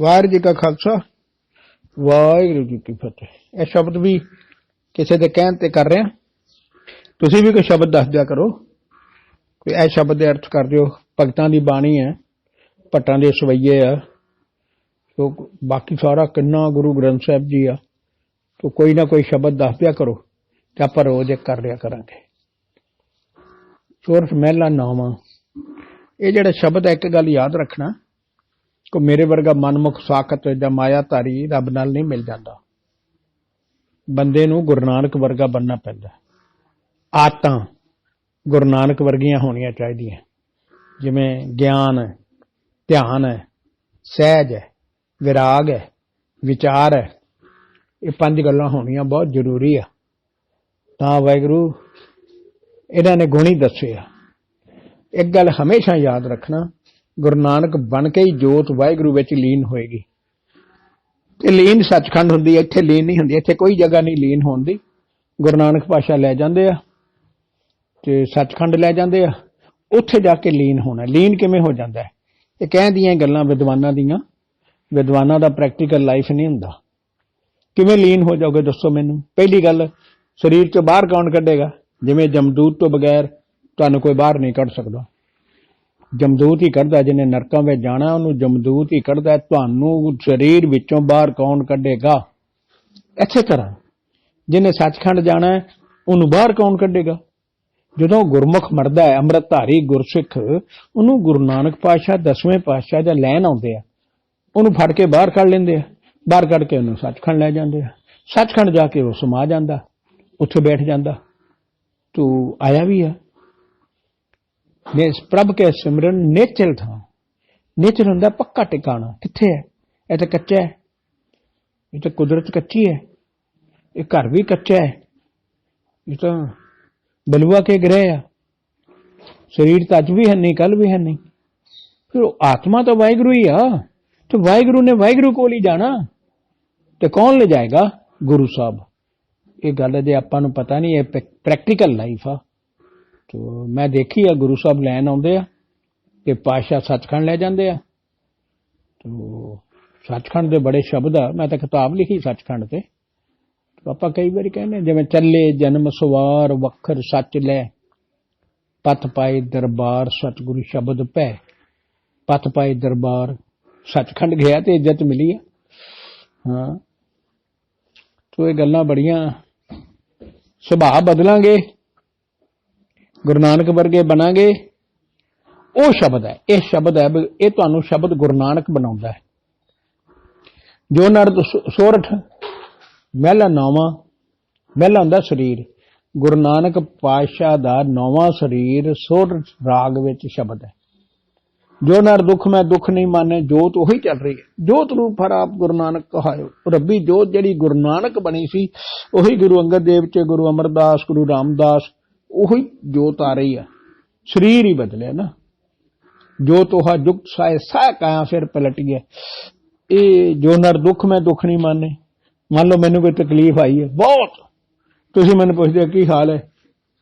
ਵਾਹਿਗੁਰੂ ਜੀ ਕਾ ਖਾਲਸਾ। ਵਾਹਿਗੁਰੂ ਜੀ ਕੀ ਫਤਿਹ। ਇਹ ਸ਼ਬਦ ਵੀ ਕਿਸੇ ਦੇ ਕਹਿਣ ਤੇ ਕਰ ਰਹੇ ਹਾਂ। ਤੁਸੀਂ ਵੀ ਕੋਈ ਸ਼ਬਦ ਦੱਸ ਦਿਆ ਕਰੋ ਕੋਈ ਇਹ ਸ਼ਬਦ ਦੇ ਅਰਥ ਕਰ ਦਿਓ। ਭਗਤਾਂ ਦੀ ਬਾਣੀ ਹੈ, ਭੱਟਾਂ ਦੇ ਸਵਈਏ ਆ। ਸੋ ਬਾਕੀ ਸਾਰਾ ਕਿੰਨਾ ਗੁਰੂ ਗ੍ਰੰਥ ਸਾਹਿਬ ਜੀ ਆ, ਸੋ ਕੋਈ ਨਾ ਕੋਈ ਸ਼ਬਦ ਦੱਸ ਦਿਆ ਕਰੋ ਤੇ ਆਪਾਂ ਰੋਜ਼ ਇੱਕ ਕਰ ਲਿਆ ਕਰਾਂਗੇ। ਸੋਰਠ ਮਹਿਲਾ ਨਾਵਾਂ। ਇਹ ਜਿਹੜਾ ਸ਼ਬਦ ਹੈ, ਇੱਕ ਗੱਲ ਯਾਦ ਰੱਖਣਾ। ਕੋ ਮੇਰੇ ਵਰਗਾ ਮਨਮੁਖ ਸਾਖਤ ਜਾਂ ਮਾਇਆਧਾਰੀ ਰੱਬ ਨਾਲ ਨਹੀਂ ਮਿਲ ਜਾਂਦਾ। ਬੰਦੇ ਨੂੰ ਗੁਰੂ ਨਾਨਕ ਵਰਗਾ ਬੰਨਣਾ ਪੈਂਦਾ। ਆਤਾਂ ਗੁਰੂ ਨਾਨਕ ਵਰਗੀਆਂ ਹੋਣੀਆਂ ਚਾਹੀਦੀਆਂ। ਜਿਵੇਂ ਗਿਆਨ ਹੈ, ਧਿਆਨ ਹੈ, ਸਹਿਜ ਹੈ, ਵਿਰਾਗ ਹੈ, ਵਿਚਾਰ ਹੈ, ਇਹ ਪੰਜ ਗੱਲਾਂ ਹੋਣੀਆਂ ਬਹੁਤ ਜ਼ਰੂਰੀ ਆ। ਤਾਂ ਵਾਹਿਗੁਰੂ, ਇਹਨਾਂ ਨੇ ਗੁਣੀ ਦੱਸਿਆ ਇੱਕ ਗੱਲ ਹਮੇਸ਼ਾ ਯਾਦ ਰੱਖਣਾ ਗੁਰੂ ਨਾਨਕ ਬਣ ਕੇ ਹੀ ਜੋਤ ਵਾਹਿਗੁਰੂ ਵਿੱਚ ਲੀਨ ਹੋਏਗੀ। ਤੇ ਲੀਨ ਸੱਚਖੰਡ ਹੁੰਦੀ ਹੈ, ਇੱਥੇ ਲੀਨ ਨਹੀਂ ਹੁੰਦੀ, ਇੱਥੇ ਕੋਈ ਜਗ੍ਹਾ ਨਹੀਂ ਲੀਨ ਹੋਣ ਦੀ। ਗੁਰੂ ਨਾਨਕ ਪਾਸ਼ਾ ਲੈ ਜਾਂਦੇ ਆ ਤੇ ਸੱਚਖੰਡ ਲੈ ਜਾਂਦੇ ਆ। ਉੱਥੇ ਜਾ ਕੇ ਲੀਨ ਹੋਣਾ, ਲੀਨ ਕਿਵੇਂ ਹੋ ਜਾਂਦਾ ਹੈ? ਇਹ ਕਹਿੰਦੀਆਂ ਗੱਲਾਂ ਵਿਦਵਾਨਾਂ ਦੀਆਂ, ਵਿਦਵਾਨਾਂ ਦਾ ਪ੍ਰੈਕਟੀਕਲ ਲਾਈਫ ਨਹੀਂ ਹੁੰਦਾ। ਕਿਵੇਂ ਲੀਨ ਹੋ ਜਾਓਗੇ ਦੱਸੋ ਮੈਨੂੰ? ਪਹਿਲੀ ਗੱਲ, ਸਰੀਰ ਤੋਂ ਬਾਹਰ ਕੌਣ ਕੱਢੇਗਾ? ਜਿਵੇਂ ਜਮਦੂਤ ਤੋਂ ਬਗੈਰ ਤੁਹਾਨੂੰ ਕੋਈ ਬਾਹਰ ਨਹੀਂ ਕੱਢ ਸਕਦਾ। ਜਮਦੂਤ ਹੀ ਕੱਢਦਾ, ਜਿਹਨੇ ਨਰਕਾਂ ਵਿੱਚ ਜਾਣਾ, ਉਹਨੂੰ ਜਮਦੂਤ ਹੀ ਕੱਢਦਾ, ਤੁਹਾਨੂੰ ਸਰੀਰ ਵਿੱਚੋਂ ਬਾਹਰ ਕੌਣ ਕੱਢੇਗਾ? ਇਸੇ ਤਰ੍ਹਾਂ, ਜਿਹਨੇ ਸੱਚਖੰਡ ਜਾਣਾ, ਉਹਨੂੰ ਬਾਹਰ ਕੌਣ ਕੱਢੇਗਾ? ਜਦੋਂ ਗੁਰਮੁਖ ਮਰਦਾ ਹੈ, ਅੰਮ੍ਰਿਤਧਾਰੀ ਗੁਰਸਿੱਖ, ਉਹਨੂੰ ਗੁਰੂ ਨਾਨਕ ਪਾਤਸ਼ਾਹ ਦਸਵੇਂ ਪਾਤਸ਼ਾਹ ਜਾਂ ਲੈਣ ਆਉਂਦੇ ਆ। ਉਹਨੂੰ ਫੜ ਕੇ ਬਾਹਰ ਕੱਢ ਲੈਂਦੇ ਆ। ਬਾਹਰ ਕੱਢ ਕੇ ਉਹਨੂੰ ਸੱਚਖੰਡ ਲੈ ਜਾਂਦੇ ਆ। ਸੱਚਖੰਡ ਜਾ ਕੇ ਉਹ ਸਮਾ ਜਾਂਦਾ, ਉੱਥੇ ਬੈਠ ਜਾਂਦਾ। ਤੂੰ ਆਇਆ ਵੀ ਆ। ਨੇ ਪ੍ਰਭ ਕੇ ਸਿਮਰਨ ਨੇਚਲ ਥਾਂ। ਨੇਚਰ ਹੁੰਦਾ ਪੱਕਾ ਟਿਕਾਣਾ। ਕਿੱਥੇ ਹੈ? ਇਹ ਤਾਂ ਕੱਚਾ ਹੈ। ਇਹ ਤਾਂ ਕੁਦਰਤ ਕੱਚੀ ਹੈ। ਇਹ ਘਰ ਵੀ ਕੱਚਾ ਹੈ। ਇਹ ਤਾਂ ਬਲੂਆ ਕੇ ਗ੍ਰਹਿ ਆ। ਸਰੀਰ ਤਾਂ ਅੱਜ ਵੀ ਹੈ ਨਹੀਂ ਕੱਲ ਵੀ ਹੈ ਨਹੀਂ। ਫਿਰ ਉਹ ਆਤਮਾ ਤਾਂ ਵਾਹਿਗੁਰੂ ਹੀ ਆ। ਤੇ ਵਾਹਿਗੁਰੂ ਨੇ ਵਾਹਿਗੁਰੂ ਕੋਲ ਹੀ ਜਾਣਾ। ਤੇ ਕੌਣ ਲੈ ਜਾਏਗਾ? ਗੁਰੂ ਸਾਹਿਬ। ਇਹ ਗੱਲ ਜੇ ਆਪਾਂ ਨੂੰ ਪਤਾ ਨਹੀਂ, ਇਹ ਪ੍ਰੈਕਟੀਕਲ ਲਾਈਫ ਆ। ਤੋ ਮੈਂ ਦੇਖੀ ਆ, ਗੁਰੂ ਸਾਹਿਬ ਲੈਣ ਆਉਂਦੇ ਆ ਤੇ ਪਾਸ਼ਾ ਸੱਚਖੰਡ ਲੈ ਜਾਂਦੇ ਆ। ਤੋ ਸੱਚਖੰਡ ਦੇ ਬੜੇ ਸ਼ਬਦ ਆ, ਮੈਂ ਤਾਂ ਕਿਤਾਬ ਲਿਖੀ ਸੱਚਖੰਡ ਤੇ। ਆਪਾਂ ਕਈ ਵਾਰੀ ਕਹਿੰਦੇ ਜਿਵੇਂ ਚੱਲੇ ਜਨਮ ਸਵਾਰ, ਵਖਰ ਸੱਚ ਲੈ। ਪਤ ਪਾਏ ਦਰਬਾਰ, ਸਤਿਗੁਰੂ ਸ਼ਬਦ ਪੈ। ਪਤ ਪਾਏ ਦਰਬਾਰ, ਸੱਚਖੰਡ ਗਿਆ ਤੇ ਇੱਜ਼ਤ ਮਿਲੀ ਆ। ਹਾਂ। ਤੋ ਇਹ ਗੱਲਾਂ ਬੜੀਆਂ, ਸੁਭਾਅ ਬਦਲਾਂਗੇ। ਗੁਰੂ ਨਾਨਕ ਵਰਗੇ ਬਣਾਂਗੇ, ਉਹ ਸ਼ਬਦ ਹੈ, ਇਹ ਸ਼ਬਦ ਹੈ ਇਹ ਤੁਹਾਨੂੰ ਸ਼ਬਦ ਗੁਰੂ ਨਾਨਕ ਬਣਾਉਂਦਾ ਹੈ। ਜੋ ਨਰਦ ਸੋਰਠ, ਮਹਿਲਾ ਨੌਵਾਂ, ਮਹਿਲਾ ਹੁੰਦਾ ਸਰੀਰ, ਗੁਰੂ ਨਾਨਕ ਪਾਤਸ਼ਾਹ ਦਾ ਨੌਵਾਂ ਸਰੀਰ ਸੋਰਠ ਰਾਗ ਵਿੱਚ ਸ਼ਬਦ ਹੈ। ਜੋ ਨਰ ਦੁੱਖ ਮੈਂ ਦੁੱਖ ਨਹੀਂ ਮੰਨੇ, ਜੋਤ ਉਹੀ ਚੱਲ ਰਹੀ ਹੈ। ਜੋਤ ਰੂਪ ਹਰ ਆਪ ਗੁਰੂ ਨਾਨਕ ਕਹਾਇਓ। ਰੱਬੀ ਜੋਤ ਜਿਹੜੀ ਗੁਰੂ ਨਾਨਕ ਬਣੀ ਸੀ, ਉਹੀ ਗੁਰੂ ਅੰਗਦ ਦੇਵ ਚ ਗੁਰੂ ਅਮਰਦਾਸ, ਗੁਰੂ ਰਾਮਦਾਸ ਉਹੀ ਜੋਤ ਆ ਰਹੀ ਆ। ਸਰੀਰ ਹੀ ਬਦਲਿਆ ਨਾ। ਜੋ ਤੋਹਾ ਜੁਗਤ ਸਾਇ ਸਾ ਕਾਇਆ ਫਿਰ ਪਲਟ ਗਿਆ ਇਹ ਜੋ ਨਰ ਦੁੱਖ ਮੈਂ ਦੁੱਖ ਨਹੀਂ ਮੰਨੇ। ਮੰਨ ਲਓ ਮੈਨੂੰ ਕੋਈ ਤਕਲੀਫ ਆਈ ਹੈ, ਬਹੁਤ। ਤੁਸੀਂ ਮੈਨੂੰ ਪੁੱਛਦੇ ਹੋ, ਕੀ ਹਾਲ ਹੈ?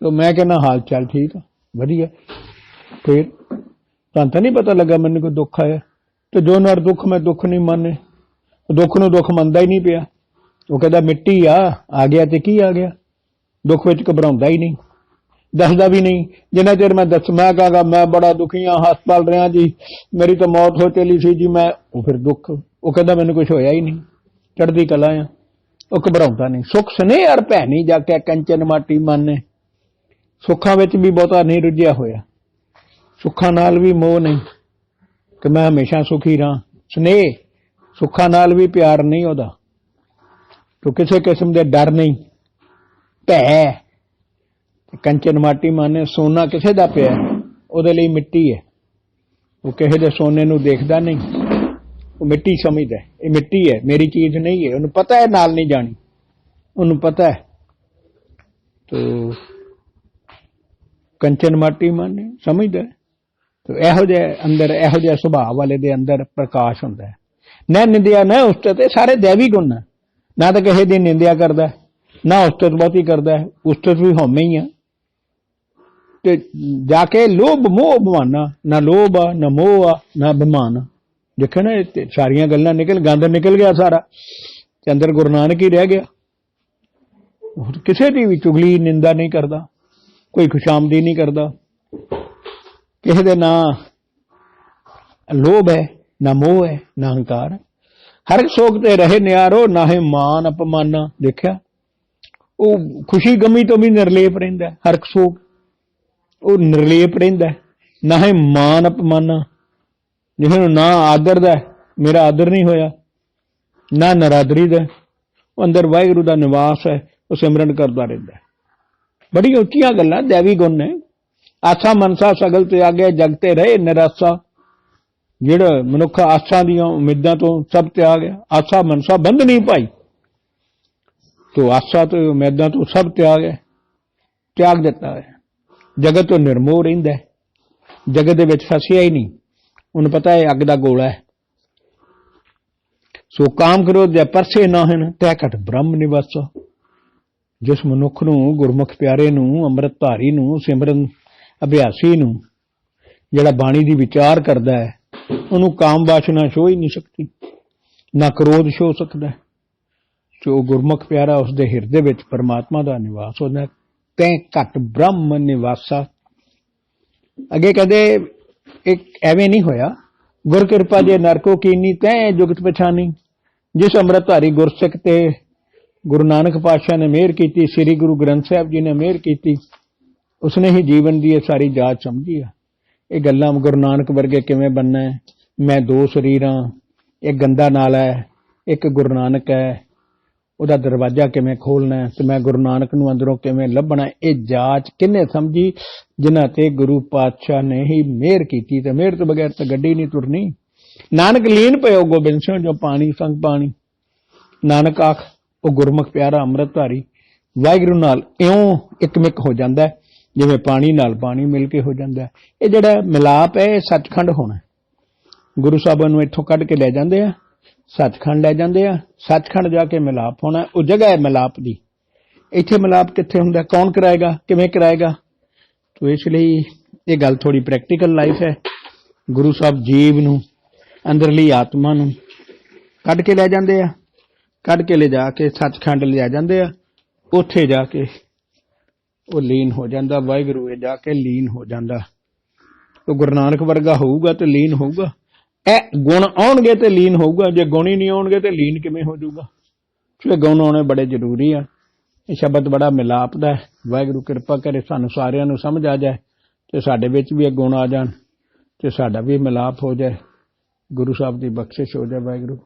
ਤਾਂ ਮੈਂ ਕਹਿੰਦਾ, ਹਾਲ ਚਾਲ ਠੀਕ ਆ, ਵਧੀਆ। ਫਿਰ ਤੁਹਾਨੂੰ ਤਾਂ ਨਹੀਂ ਪਤਾ ਲੱਗਾ ਮੈਨੂੰ ਕੋਈ ਦੁੱਖ ਆਇਆ। ਤੇ ਜੋ ਨਰ ਦੁੱਖ ਮੈਂ ਦੁੱਖ ਨਹੀਂ ਮੰਨੇ, ਦੁੱਖ ਨੂੰ ਦੁੱਖ ਮੰਨਦਾ ਹੀ ਨਹੀਂ ਪਿਆ। ਉਹ ਕਹਿੰਦਾ, ਮਿੱਟੀ ਆ ਆ ਗਿਆ ਤੇ ਕੀ ਆ ਗਿਆ? ਦੁੱਖ ਵਿੱਚ ਘਬਰਾਉਂਦਾ ਹੀ ਨਹੀਂ। ਦੱਸਦਾ ਵੀ ਨਹੀਂ। ਜਿੰਨਾ ਚਿਰ ਮੈਂ ਦੱਸ ਮੈਂ ਕਹਾਂਗਾ, ਮੈਂ ਬੜਾ ਦੁਖੀ ਹਾਂ, ਹਸਪਤਾਲ ਰਿਹਾ ਜੀ। ਮੇਰੀ ਤਾਂ ਮੌਤ ਹੋ ਚਲੀ ਸੀ ਜੀ, ਮੈਂ ਉਹ ਫਿਰ ਦੁੱਖ। ਉਹ ਕਹਿੰਦਾ ਮੈਨੂੰ ਕੁਝ ਹੋਇਆ ਹੀ ਨਹੀਂ। ਚੜ੍ਹਦੀ ਕਲਾ ਆ। ਉਹ ਘਬਰਾਉਂਦਾ ਨਹੀਂ। ਸੁੱਖ ਸਨੇ ਯਾਰ ਭੈਣੀ ਜਾ ਕੇ ਕੰਚਨ ਮਾਟੀ ਮੰਨੇ ਸੁੱਖਾਂ ਵਿੱਚ ਵੀ ਬਹੁਤਾ ਨਹੀਂ ਰੁੱਝਿਆ ਹੋਇਆ। ਸੁੱਖਾਂ ਨਾਲ ਵੀ ਮੋਹ ਨਹੀਂ। ਕਿ ਮੈਂ ਹਮੇਸ਼ਾ ਸੁਖੀ ਰਹਾਂ। ਸਨੇਹ ਸੁੱਖਾਂ ਨਾਲ ਵੀ ਪਿਆਰ ਨਹੀਂ ਉਹਦਾ। ਤੋ ਕਿਸੇ ਕਿਸਮ ਦੇ ਡਰ ਨਹੀਂ। ਭੈ ਕੰਚਨ ਮਾਟੀ ਮਾਨੇ, ਸੋਨਾ ਕਿਸੇ ਦਾ ਪਿਆ ਉਹਦੇ ਲਈ ਮਿੱਟੀ ਹੈ। ਉਹ ਕਿਸੇ ਦੇ ਸੋਨੇ ਨੂੰ ਦੇਖਦਾ ਨਹੀਂ। ਉਹ ਮਿੱਟੀ ਸਮਝਦਾ ਇਹ ਮਿੱਟੀ ਹੈ, ਮੇਰੀ ਚੀਜ਼ ਨਹੀਂ ਹੈ। ਉਹਨੂੰ ਪਤਾ ਹੈ, ਨਾਲ ਨਹੀਂ ਜਾਣੀ। ਉਹਨੂੰ ਪਤਾ ਹੈ। ਤੋ ਕੰਚਨ ਮਾਟੀ ਮਾਨੇ, ਸਮਝਦਾ ਹੈ। ਤੋ ਇਹੋ ਜਿਹੇ ਅੰਦਰ, ਇਹੋ ਜਿਹੇ ਸੁਭਾਅ ਵਾਲੇ ਦੇ ਅੰਦਰ ਪ੍ਰਕਾਸ਼ ਹੁੰਦਾ ਹੈ। ਨਾ ਨਿੰਦਿਆ, ਨਾ ਉਸਤਤ ਇਹ ਸਾਰੇ ਦੇਵੀ ਗੁਣ ਨੇ। ਨਾ ਤਾਂ ਕਿਸੇ ਦੀ ਨਿੰਦਿਆ ਕਰਦਾ ਨਾ ਉਸਤਤ ਬਹੁਤੀ ਕਰਦਾ ਹੈ। ਵੀ ਹਉਮੈ ਹੀ ਆ। ਤੇ ਜਾ ਕੇ ਲੋਭ ਮੋਹ ਬਵਾਨਾ ਨਾ ਲੋਭ ਆ ਨਾ ਮੋਹ ਆ ਨਾ ਬਿਮਾਨ ਆ। ਦੇਖਿਆ ਨਾ ਇਹ ਤੇ ਸਾਰੀਆਂ ਗੱਲਾਂ ਨਿਕਲ ਗੰਦ ਨਿਕਲ ਗਿਆ ਸਾਰਾ। ਤੇ ਅੰਦਰ ਗੁਰੂ ਨਾਨਕ ਹੀ ਰਹਿ ਗਿਆ। ਕਿਸੇ ਦੀ ਵੀ ਚੁਗਲੀ ਨਿੰਦਾ ਨਹੀਂ ਕਰਦਾ ਕੋਈ ਖੁਸ਼ਾਮਦੀ ਨਹੀਂ ਕਰਦਾ। ਕਿਸੇ ਦੇ ਨਾ ਲੋਭ ਹੈ ਨਾ ਮੋਹ ਹੈ ਨਾ ਹੰਕਾਰ ਹੈ। ਹਰ ਸੋਗ ਤੇ ਰਹੇ ਨਿਆਰੋ ਨਾ ਹੈ ਮਾਨ ਅਪਮਾਨਾ। ਦੇਖਿਆ? ਉਹ ਖੁਸ਼ੀ ਗਮੀ ਤੋਂ ਵੀ ਨਿਰਲੇਪ ਰਹਿੰਦਾ ਹੈ, ਹਰ ਸੋਗ ਉਹ ਨਿਰਲੇਪ ਰਹਿੰਦਾ ਨਾ ਹੈ ਮਾਨ ਅਪਮਾਨਾ ਜਿਹੇ ਨਾ ਆਦਰ ਦਾ ਮੇਰਾ ਆਦਰ ਨਹੀਂ ਹੋਇਆ, ਨਾ ਨਰਾਦਰੀ ਦਾ ਉਹ ਅੰਦਰ ਵਾਹਿਗੁਰੂ ਦਾ ਨਿਵਾਸ ਹੈ, ਉਹ ਸਿਮਰਨ ਕਰਦਾ ਰਹਿੰਦਾ ਹੈ। ਬੜੀ ਉੱਚੀਆਂ ਗੱਲਾਂ, ਦੇਵੀ ਗੁਣ ਨੇ। ਆਸਾ ਮਨਸਾ ਸਗਲ ਤੇ ਆਗੇ ਜਗਤੇ ਰਹੇ ਨਿਰਾਸਾ। ਜਿਹੜਾ ਮਨੁੱਖ ਆਸਾਂ ਦੀਆਂ ਉਮੀਦਾਂ ਤੋਂ ਸਭ ਤਿਆਗ ਗਿਆ, ਆਸਾ ਮਨਸਾ ਬੰਦ ਨਹੀਂ ਪਾਈ। ਤੋ ਆਸਾ ਤੇ ਉਮੀਦਾਂ ਤੋਂ ਸਭ ਤਿਆਗ ਹੈ ਤਿਆਗ ਦਿੱਤਾ ਹੈ। ਜਗਤ ਤੋਂ ਨਿਰਮੋਹ ਰਹਿੰਦਾ ਜਗਤ ਦੇ ਵਿੱਚ ਫਸਿਆ ਹੀ ਨਹੀਂ ਉਹਨੂੰ ਪਤਾ ਹੈ ਅੱਗ ਦਾ ਗੋਲਾ ਹੈ ਸੋ ਕਾਮ ਕਰੋ ਜੇ ਪਰਸੇ ਨਾ ਹਨ, ਤੈ ਘਟ ਬ੍ਰਹਮ ਨਿਵਾਸ ਜਿਸ ਮਨੁੱਖ ਨੂੰ, ਗੁਰਮੁਖ ਪਿਆਰੇ ਨੂੰ ਅੰਮ੍ਰਿਤ ਧਾਰੀ ਨੂੰ, ਸਿਮਰਨ ਅਭਿਆਸੀ ਨੂੰ, ਜਿਹੜਾ ਬਾਣੀ ਦੀ ਵਿਚਾਰ ਕਰਦਾ ਹੈ, ਉਹਨੂੰ ਕਾਮ ਵਾਸ਼ਨਾ ਛੋ ਹੀ ਨਹੀਂ ਸਕਦੀ, ਨਾ ਕ੍ਰੋਧ ਛੋ ਸਕਦਾ ਹੈ। ਜੋ ਗੁਰਮੁਖ ਪਿਆਰਾ ਉਸ ਦੇ ਹਿਰਦੇ ਵਿੱਚ ਪਰਮਾਤਮਾ ਦਾ ਨਿਵਾਸ ਹੁੰਦਾ ਹੈ। ਤੈਂ ਘਟ ਬ੍ਰਹਮ ਨਿਵਾਸਾ। ਅੱਗੇ ਕਹਿੰਦੇ ਇੱਕ ਐਵੇਂ ਨਹੀਂ ਹੋਇਆ। ਗੁਰ ਕਿਰਪਾ ਜੇ ਨਰਕੋ ਕੀਨੀ, ਤੈਂ ਜੁਗਤ ਪਛਾਨੀ। ਜਿਸ ਅੰਮ੍ਰਿਤਧਾਰੀ ਗੁਰਸਿੱਖ ਤੇ ਗੁਰੂ ਨਾਨਕ ਪਾਤਸ਼ਾਹ ਨੇ ਮਿਹਰ ਕੀਤੀ, ਸ੍ਰੀ ਗੁਰੂ ਗ੍ਰੰਥ ਸਾਹਿਬ ਜੀ ਨੇ ਮਿਹਰ ਕੀਤੀ, ਉਸਨੇ ਹੀ ਜੀਵਨ ਦੀ ਇਹ ਸਾਰੀ ਜਾਚ ਸਮਝੀ ਆ। ਇਹ ਗੱਲਾਂ ਗੁਰੂ ਨਾਨਕ ਵਰਗੇ ਕਿਵੇਂ ਬੰਨਾ ਮੈਂ ਦੋ ਸਰੀਰਾਂ ਇਹ ਗੰਦਾ ਨਾਲਾ ਹੈ, ਇੱਕ ਗੁਰੂ ਨਾਨਕ ਹੈ। ਉਹਦਾ ਦਰਵਾਜ਼ਾ ਕਿਵੇਂ ਖੋਲਣਾ ਹੈ ਤੇ ਮੈਂ ਗੁਰੂ ਨਾਨਕ ਨੂੰ ਅੰਦਰੋਂ ਕਿਵੇਂ ਲੱਭਣਾ ਇਹ ਜਾਂਚ ਕਿੰਨੇ ਸਮਝੀ, ਜਿਨ੍ਹਾਂ ਤੇ ਗੁਰੂ ਪਾਤਸ਼ਾਹ ਨੇ ਹੀ ਮਿਹਰ ਕੀਤੀ ਤੇ ਮਿਹਰ ਤੋਂ ਬਗੈਰ ਤਾਂ ਗੱਡੀ ਨਹੀਂ ਤੁਰਨੀ। ਨਾਨਕ ਲੀਨ ਪਇਓ ਗੋਬਿੰਦ ਸਿੰਘ ਜੋ ਪਾਣੀ ਸੰਗ ਪਾਣੀ। ਨਾਨਕ ਆਖ, ਉਹ ਗੁਰਮੁਖ ਪਿਆਰਾ ਅੰਮ੍ਰਿਤਧਾਰੀ, ਵਾਹਿਗੁਰੂ ਨਾਲ ਇਉਂ ਇਕਮਿਕ ਹੋ ਜਾਂਦਾ ਜਿਵੇਂ ਪਾਣੀ ਨਾਲ ਪਾਣੀ ਮਿਲ ਕੇ ਹੋ ਜਾਂਦਾ ਇਹ ਜਿਹੜਾ ਮਿਲਾਪ ਹੈ, ਇਹ ਸੱਚਖੰਡ ਹੋਣਾ ਗੁਰੂ ਸਾਹਿਬਾਨ ਨੂੰ ਇੱਥੋਂ ਕੱਢ ਕੇ ਲੈ ਜਾਂਦੇ ਆ। ਸੱਚਖੰਡ ਲੈ ਜਾਂਦੇ ਆ। ਸੱਚਖੰਡ ਜਾ ਕੇ ਮਿਲਾਪ ਹੋਣਾ। ਉਹ ਜਗ੍ਹਾ ਹੈ ਮਿਲਾਪ ਦੀ। ਇੱਥੇ ਮਿਲਾਪ ਕਿੱਥੇ ਹੁੰਦਾ? ਕੌਣ ਕਰਾਏਗਾ? ਕਿਵੇਂ ਕਰਾਏਗਾ? ਤੋ ਇਸ ਲਈ ਇਹ ਗੱਲ ਥੋੜੀ ਪ੍ਰੈਕਟੀਕਲ ਲਾਈਫ ਹੈ। ਗੁਰੂ ਸਾਹਿਬ ਜੀਵ ਨੂੰ, ਅੰਦਰਲੀ ਆਤਮਾ ਨੂੰ ਕੱਢ ਕੇ ਲੈ ਜਾਂਦੇ ਆ। ਕੱਢ ਕੇ ਲੈ ਜਾ ਕੇ ਸੱਚਖੰਡ ਲਿਆ ਜਾਂਦੇ ਆ। ਉੱਥੇ ਜਾ ਕੇ ਉਹ ਲੀਨ ਹੋ ਜਾਂਦਾ। ਵਾਹਿਗੁਰੂ ਇਹ ਜਾ ਕੇ ਲੀਨ ਹੋ ਜਾਂਦਾ। ਉਹ ਗੁਰੂ ਨਾਨਕ ਵਰਗਾ ਹੋਊਗਾ ਤੇ ਲੀਨ ਹੋਊਗਾ। ਇਹ ਗੁਣ ਆਉਣਗੇ ਤੇ ਲੀਨ ਹੋਊਗਾ, ਜੇ ਗੁਣ ਹੀ ਨਹੀਂ ਆਉਣਗੇ ਤੇ ਲੀਨ ਕਿਵੇਂ ਹੋ ਜਾਊਗਾ? ਸੋ ਗੁਣ ਆਉਣੇ ਬੜੇ ਜ਼ਰੂਰੀ ਆ। ਇਹ ਸ਼ਬਦ ਬੜਾ ਮਿਲਾਪ ਦਾ ਹੈ। ਵਾਹਿਗੁਰੂ ਕਿਰਪਾ ਕਰੇ ਸਾਨੂੰ ਸਾਰਿਆਂ ਨੂੰ ਸਮਝ ਆ ਜਾਏ ਤੇ ਸਾਡੇ ਵਿੱਚ ਵੀ ਇਹ ਗੁਣ ਆ ਜਾਣ ਤੇ ਸਾਡਾ ਵੀ ਮਿਲਾਪ ਹੋ ਜਾਏ। ਗੁਰੂ ਸਾਹਿਬ ਦੀ ਬਖਸ਼ਿਸ਼ ਹੋ ਜਾਏ ਵਾਹਿਗੁਰੂ।